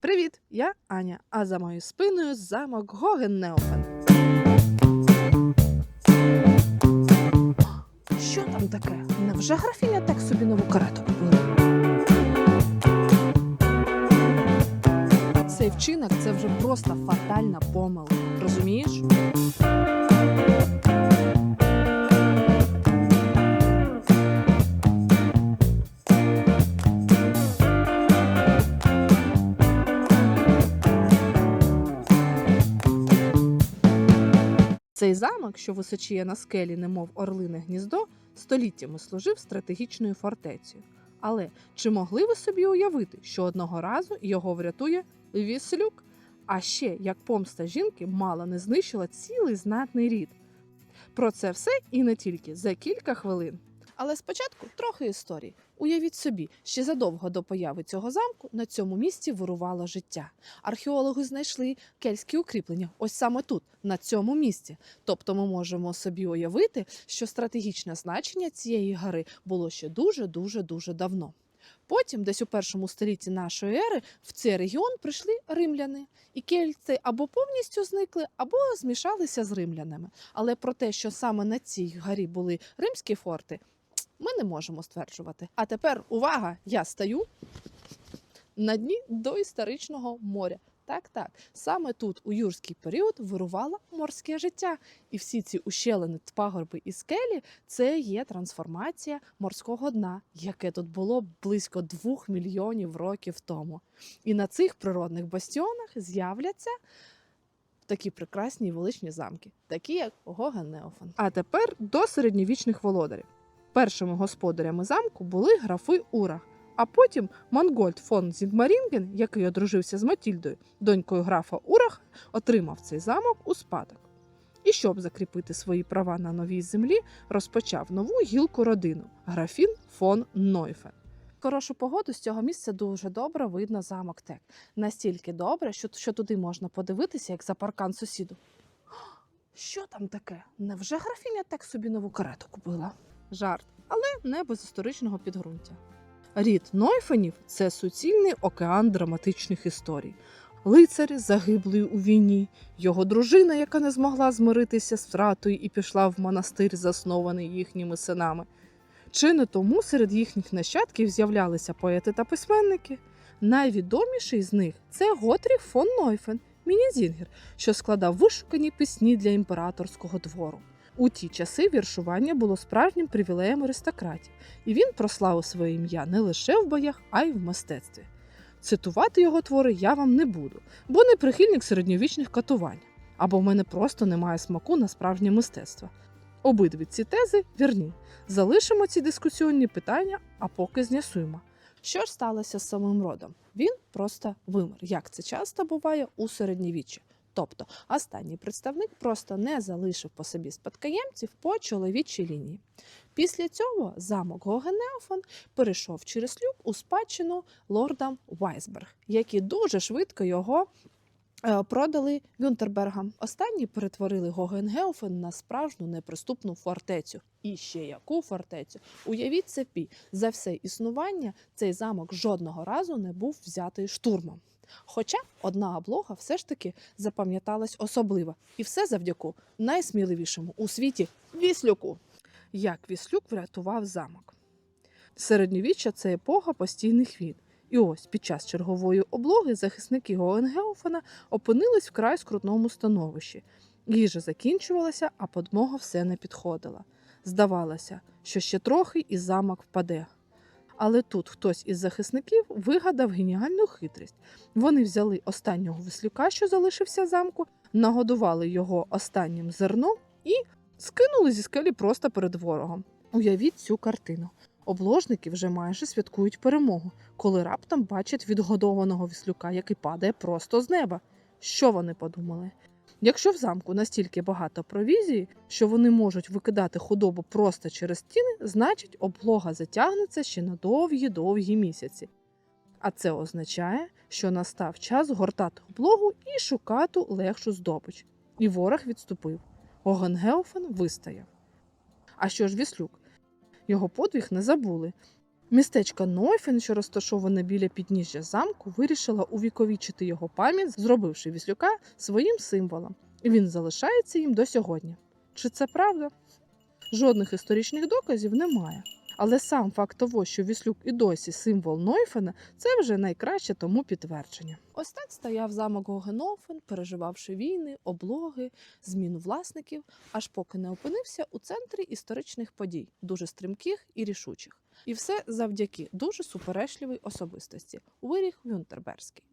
Привіт, я Аня, а за моєю спиною замок Гогеннеофен. Що там таке? Невже графіня так собі нову карету купила? Цей вчинок це вже просто фатальна помилка. Розумієш? Замок, що височіє на скелі, немов орлине гніздо, століттями служив стратегічною фортецею. Але чи могли ви собі уявити, що одного разу його врятує віслюк? А ще як помста жінки мало не знищила цілий знатний рід. Про це все і не тільки за кілька хвилин. Але спочатку трохи історії. Уявіть собі, ще задовго до появи цього замку на цьому місці вирувало життя. Археологи знайшли кельтські укріплення ось саме тут, на цьому місці. Тобто ми можемо собі уявити, що стратегічне значення цієї гори було ще дуже дуже дуже давно. Потім, десь у першому столітті нашої ери, в цей регіон прийшли римляни, і кельти або повністю зникли, або змішалися з римлянами. Але про те, що саме на цій горі були римські форти, ми не можемо стверджувати. А тепер увага! Я стою на дні доісторичного моря. Так, так, саме тут у юрський період вирувало морське життя, і всі ці ущелини, пагорби і скелі це є трансформація морського дна, яке тут було близько двох мільйонів років тому. І на цих природних бастіонах з'являться такі прекрасні величні замки, такі як Гогенеофен. А тепер до середньовічних володарів. Першими господарями замку були графи Урах. А потім Монгольд фон Зігмарінген, який одружився з Матільдою, донькою графа Урах, отримав цей замок у спадок. І щоб закріпити свої права на новій землі, розпочав нову гілку родину графін фон Нойфен. Хорошу погоду з цього місця дуже добре видно замок Тек. Настільки добре, що, що туди можна подивитися, як за паркан сусіду. Що там таке? Невже графіня так собі нову карету купила? Жарт, але не без історичного підґрунтя. Рід Нойфенів це суцільний океан драматичних історій. Лицар, загиблий у війні, його дружина, яка не змогла змиритися з втратою і пішла в монастир, заснований їхніми синами. Чи не тому серед їхніх нащадків з'являлися поети та письменники? Найвідоміший з них це Готріх фон Нойфен, мінізінгер, що складав вишукані пісні для імператорського двору. У ті часи віршування було справжнім привілеєм аристократів, і він прославив своє ім'я не лише в боях, а й в мистецтві. Цитувати його твори я вам не буду, бо не прихильник середньовічних катувань, або в мене просто немає смаку на справжнє мистецтво. Обидві ці тези вірні. Залишимо ці дискусіонні питання, а поки з'ясуємо. Що ж сталося з самим родом? Він просто вимер, як це часто буває у середньовіччі. Тобто останній представник просто не залишив по собі спадкоємців по чоловічій лінії. Після цього замок Гогенеофен перейшов через люк у спадщину лордам Вайсберг, які дуже швидко його е, продали Гюнтербергам. Останні перетворили Гогенгеофен на справжню неприступну фортецю. І ще яку фортецю? Уявіть собі, за все існування цей замок жодного разу не був взятий штурмом. Хоча одна облога все ж таки запам'яталась особливо, і все завдяки найсміливішому у світі Віслюку. Як Віслюк врятував замок. Середньовіччя це епоха постійних війн. І ось під час чергової облоги захисники Гоенгеофена опинились вкрай скрутному становищі. Їжа закінчувалася, а подмога все не підходила. Здавалося, що ще трохи і замок впаде. Але тут хтось із захисників вигадав геніальну хитрість. Вони взяли останнього веслюка, що залишився замку, нагодували його останнім зерном і скинули зі скелі просто перед ворогом. Уявіть цю картину. Обложники вже майже святкують перемогу, коли раптом бачать відгодованого віслюка, який падає просто з неба. Що вони подумали? Якщо в замку настільки багато провізії, що вони можуть викидати худобу просто через стіни, значить облога затягнеться ще на довгі-довгі місяці. А це означає, що настав час гортати облогу і шукати легшу здобич. І ворог відступив. Огенгеофен вистояв. А що ж Віслюк? Його подвиг не забули. Містечко Нойфен, що розташоване біля підніжжя замку, вирішила увіковічити його пам'ять, зробивши Віслюка своїм символом. І він залишається їм до сьогодні. Чи це правда? Жодних історичних доказів немає. Але сам факт того, що Віслюк і досі символ Нойфена, це вже найкраще тому підтвердження. Ось так стояв замок Гогенофен, переживавши війни, облоги, зміну власників, аж поки не опинився у центрі історичних подій, дуже стрімких і рішучих. І все завдяки дуже суперечливій особистості Уиріх Вюнтерберський.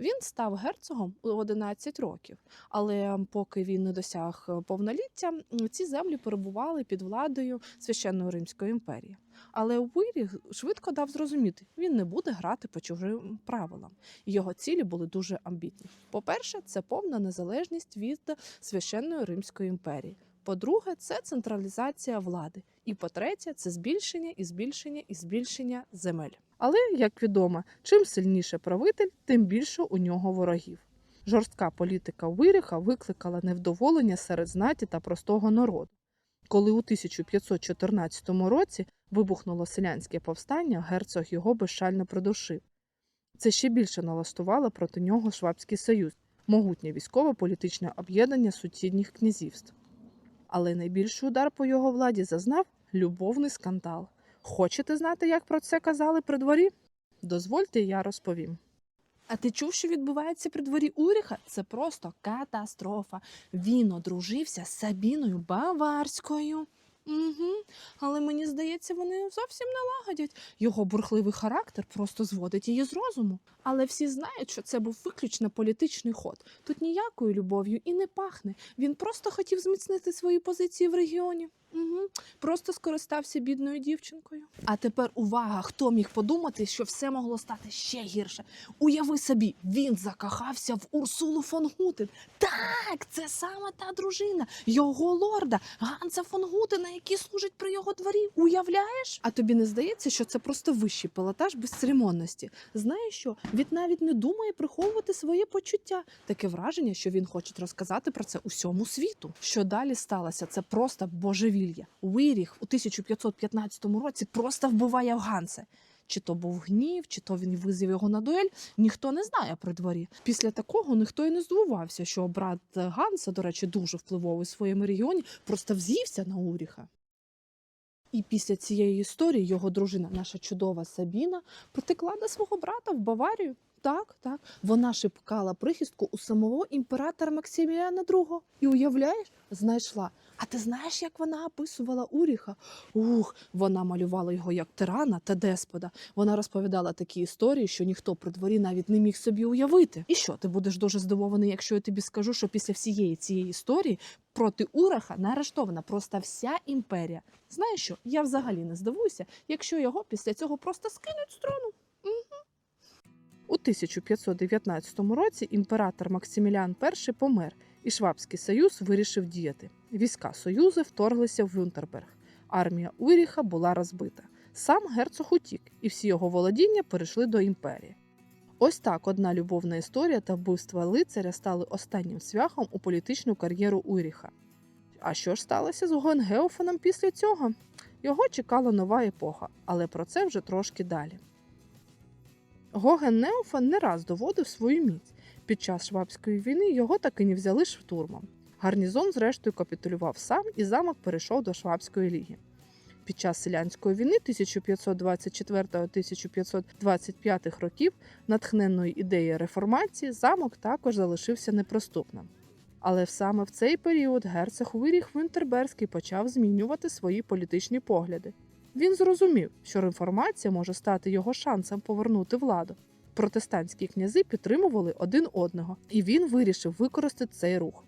Він став герцогом у 11 років, але поки він не досяг е, повноліття, ці землі перебували під владою священної Римської імперії. Але Уиріх швидко дав зрозуміти, він не буде грати по чужим правилам. Його цілі були дуже амбітні. По-перше, це повна незалежність від священної Римської імперії. По-друге, це централізація влади. І по-третє, це збільшення і збільшення і збільшення земель. Але, як відомо, чим сильніше правитель, тим більше у нього ворогів. Жорстка політика Виріха викликала невдоволення серед знаті та простого народу. Коли у 1514 році вибухнуло селянське повстання, герцог його безшально придушив. Це ще більше налаштувало проти нього Швабський союз, могутнє військово-політичне об'єднання сусідніх князівств. Але найбільший удар по його владі зазнав любовний скандал. Хочете знати, як про це казали при дворі? Дозвольте, я розповім. А ти чув, що відбувається при дворі Уріха? Це просто катастрофа. Він одружився з Сабіною Баварською. Угу. Але мені здається, вони зовсім не лагодять. Його бурхливий характер просто зводить її з розуму. Але всі знають, що це був виключно політичний ход. Тут ніякою любов'ю і не пахне. Він просто хотів зміцнити свої позиції в регіоні. Угу. Просто скористався бідною дівчинкою. А тепер увага, хто міг подумати, що все могло стати ще гірше. Уяви собі, він закохався в Урсулу фон Гутен. Так, це саме та дружина, його лорда, Ганса фон Гутена, який служить при його дворі. Уявляєш? А тобі не здається, що це просто вищий пилотаж безцеремонності? Знаєш що? Він навіть не думає приховувати своє почуття. Таке враження, що він хоче розказати про це усьому світу. Що далі сталося? Це просто божевілля. Виріх у 1515 році просто вбиває Ганса. Чи то був гнів, чи то він визвів його на дуель, ніхто не знає при дворі. Після такого ніхто і не здивувався, що брат Ганса, до речі, дуже впливовий у своєму регіоні, просто взівся на Уріха. І після цієї історії його дружина, наша чудова Сабіна, потекла до свого брата в Баварію. Так, так. Вона шипкала прихистку у самого імператора Максиміана II. І уявляєш, знайшла. А ти знаєш, як вона описувала Уріха? Ух, вона малювала його як тирана та деспода. Вона розповідала такі історії, що ніхто при дворі навіть не міг собі уявити. І що, ти будеш дуже здивований, якщо я тобі скажу, що після всієї цієї історії проти Ураха не арештована просто вся імперія. Знаєш що? Я взагалі не здивуюся, якщо його після цього просто скинуть з трону. У 1519 році імператор Максиміліан І помер, і Швабський союз вирішив діяти. Війська Союзу вторглися в Вюнтерберг. Армія Уріха була розбита. Сам герцог утік, і всі його володіння перейшли до імперії. Ось так одна любовна історія та вбивство лицаря стали останнім свяхом у політичну кар'єру Уріха. А що ж сталося з Гоенгеофеном після цього? Його чекала нова епоха, але про це вже трошки далі. Гоген Неофен не раз доводив свою міць. Під час Швабської війни його таки не взяли штурмом. Гарнізон, зрештою, капітулював сам і замок перейшов до Швабської ліги. Під час селянської війни 1524-1525 років, натхненної ідеєю реформації, замок також залишився непроступним. Але саме в цей період герцог Виріх Вінтерберський почав змінювати свої політичні погляди. Він зрозумів, що реформація може стати його шансом повернути владу. Протестантські князи підтримували один одного, і він вирішив використати цей рух.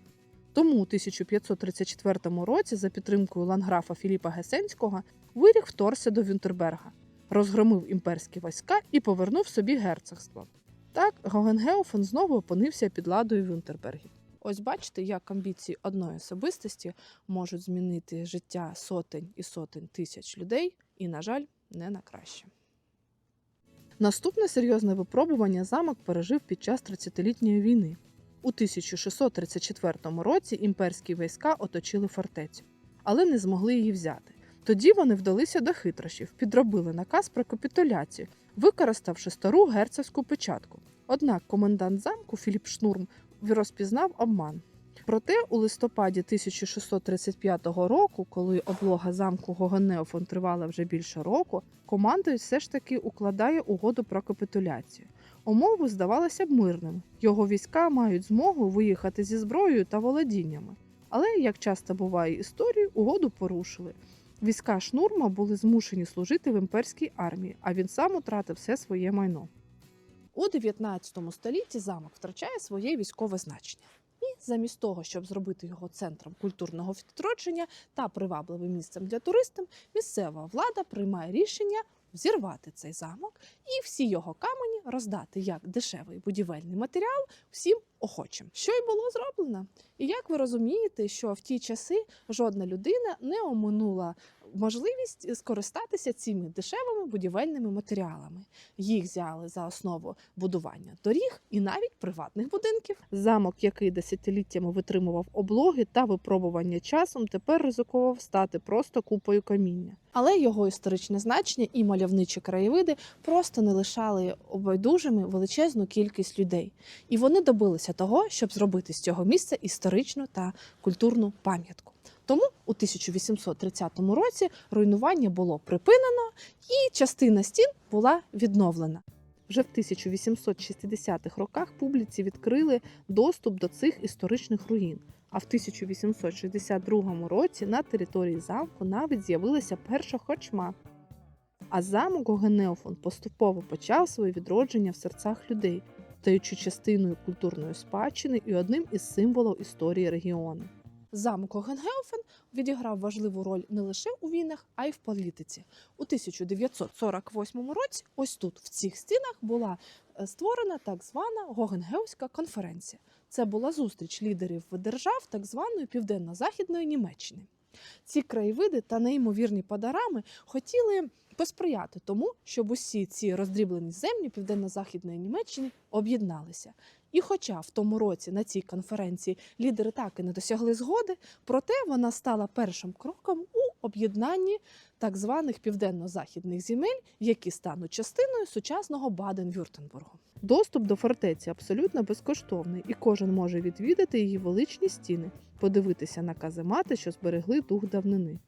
Тому у 1534 році, за підтримкою ланграфа Філіпа Гесенського, Виріх вторгся до Вюнтерберга, розгромив імперські війська і повернув собі герцогство. Так Гогенгеофен знову опинився під ладою Вюнтербергів. Ось бачите, як амбіції одної особистості можуть змінити життя сотень і сотень тисяч людей, і, на жаль, не на краще. Наступне серйозне випробування замок пережив під час 30-літньої війни. У 1634 році імперські війська оточили фортецю, але не змогли її взяти. Тоді вони вдалися до хитрощів, підробили наказ про капітуляцію, використавши стару герцогську печатку. Однак комендант замку Філіп Шнурм розпізнав обман. Проте у листопаді 1635 року, коли облога замку Гогенеофон тривала вже більше року, командують все ж таки укладає угоду про капітуляцію. Умови здавалися б мирними. Його війська мають змогу виїхати зі зброєю та володіннями. Але, як часто буває історії, угоду порушили. Війська Шнурма були змушені служити в імперській армії, а він сам утратив все своє майно. У 19 столітті замок втрачає своє військове значення. І замість того, щоб зробити його центром культурного відродження та привабливим місцем для туристів, місцева влада приймає рішення взірвати цей замок і всі його камені роздати як дешевий будівельний матеріал всім охочим. Що й було зроблено. І як ви розумієте, що в ті часи жодна людина не оминула можливість скористатися цими дешевими будівельними матеріалами. Їх взяли за основу будування доріг і навіть приватних будинків. Замок, який десятиліттями витримував облоги та випробування часом, тепер ризикував стати просто купою каміння. Але його історичне значення і мальовничі краєвиди просто не лишали обайдужими величезну кількість людей, і вони добилися того, щоб зробити з цього місця історичну та культурну пам'ятку. Тому у 1830 році руйнування було припинено, і частина стін була відновлена. Вже в 1860-х роках публіці відкрили доступ до цих історичних руїн. А в 1862 році на території замку навіть з'явилася перша хочма. А замок Гогенеофон поступово почав своє відродження в серцях людей, стаючи частиною культурної спадщини і одним із символів історії регіону. Замок Гогенгеофен відіграв важливу роль не лише у війнах, а й в політиці. У 1948 році, ось тут, в цих стінах, була е, створена так звана Гогенгеовська конференція. Це була зустріч лідерів держав так званої південно-західної Німеччини. Ці краєвиди та неймовірні подарами хотіли посприяти тому, щоб усі ці роздріблені землі південно-західної Німеччини об'єдналися. І хоча в тому році на цій конференції лідери так і не досягли згоди, проте вона стала першим кроком у об'єднанні так званих південно-західних земель, які стануть частиною сучасного Баден-Вюртенбургу. Доступ до фортеці абсолютно безкоштовний, і кожен може відвідати її величні стіни, подивитися на каземати, що зберегли дух давнини.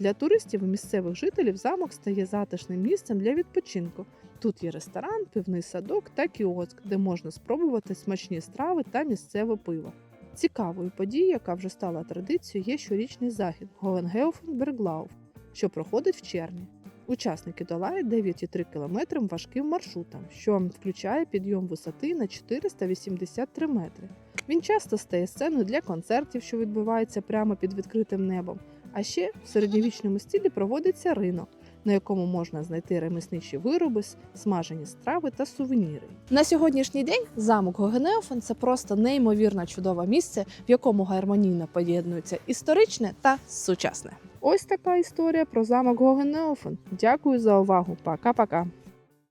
Для туристів і місцевих жителів замок стає затишним місцем для відпочинку. Тут є ресторан, пивний садок та кіоск, де можна спробувати смачні страви та місцеве пиво. Цікавою подією, яка вже стала традицією, є щорічний захід Голенгеофен Берглауф, що проходить в червні. Учасники долають 9,3 км важким маршрутом, що включає підйом висоти на 483 метри. Він часто стає сценою для концертів, що відбуваються прямо під відкритим небом. А ще в середньовічному стилі проводиться ринок, на якому можна знайти ремісничі вироби, смажені страви та сувеніри. На сьогоднішній день замок Гогенеофен це просто неймовірно чудове місце, в якому гармонійно поєднується історичне та сучасне. Ось така історія про замок Гогенеофен. Дякую за увагу. Пока-пока.